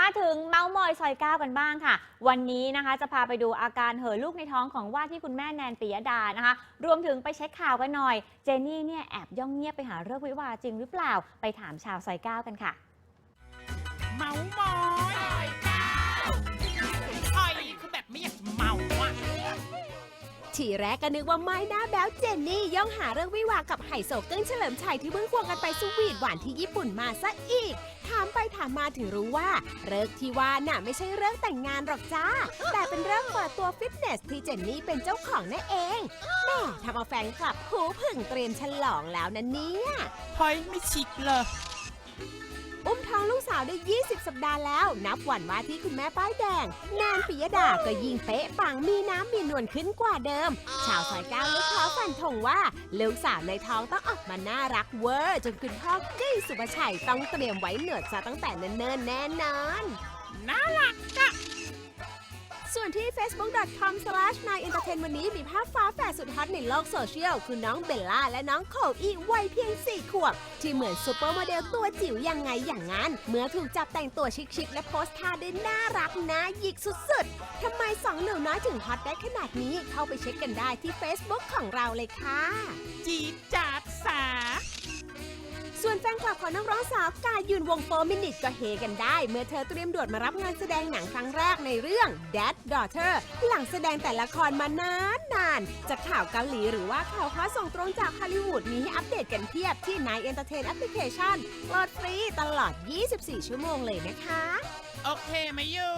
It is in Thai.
มาถึงเมาส์มอยซอยเก้ากันบ้างค่ะ วันนี้นะคะจะพาไปดูอาการเห่อลูกในท้องของว่าที่คุณแม่แนนปิยดานะคะ รวมถึงไปเช็คข่าวกันหน่อย เจนี่เนี่ยแอบย่องเงียบไปหาเรื่องวิวาจริงหรือเปล่า ไปถามชาวซอยเก้ากันค่ะ เมามอย ทีแรกก็นึกว่าไม่หน้าแบ๊วเจนนี่ย่องหาเรื่องวิวากับไฮโซกึ้งเฉลิมชัยที่เพิ่งควงกันไปสวีทหวานที่ญี่ปุ่นมาซะอีก ถามไปถามมาถึงรู้ว่าเลิกที่ว่าน่ะไม่ใช่เรื่องแต่งงานหรอกจ้า แต่เป็นเรื่องเปิดตัวฟิตเนสที่เจนนี่เป็นเจ้าของนั่นเองแม่ทำเอาแฟนคลับหูผึ่งเตรียมฉลองแล้วนะเนี่ยเฮ้ยไม่ชิคเลย อุ้มท้องลูกสาวได้ 20 สัปดาห์แล้ว นับวันว่าที่คุณแม่ป้ายแดงแนนปิยดาก็ยิ่งเป๊ะปังมีน้ำมีนวลขึ้นกว่าเดิม ชาวซอยเก้าเลยขอฟันธงว่าลูกสาวในท้องต้องออกมาน่ารักเวอร์จนคุณพ่อกี้สุภชัยต้องเตรียมไว้เหนือซะตั้งแต่เนิ่นๆแน่นอน ที่ facebook.com/9entertain วันนี้มีภาพฟ้าแฝดสุดฮอตในโลกโซเชียล คือน้องเบลล่าและน้องโคอีวัยเพียง 4 ขวบ ที่เหมือนซูเปอร์โมเดลตัวจิ๋วยังไงอย่างนั้น เมื่อถูกจับแต่งตัวชิคๆและโพสท่าได้น่ารักน่าหยิกสุดๆทำไมสองหนูน้อยถึงฮอตได้ขนาดนี้เข้าไปเช็คกันได้ที่ Facebook ของเราเลยค่ะ จีดจาด นักร้องสาวกายยืนวงโฟมินิตก็เฮกันได้ เมื่อเธอเตรียมด่วนมารับงานแสดงหนังครั้งแรกในเรื่อง Dad Daughter หลังแสดงแต่ละครมานานนานจากข่าวเกาหลีหรือว่าข่าวค้าส่งตรงจากฮอลลีวูดมีให้อัปเดตกันเพียบที่ Nine Entertain Application โหลดฟรีตลอด 24 ชั่วโมงเลยนะคะ โอเคไหมยู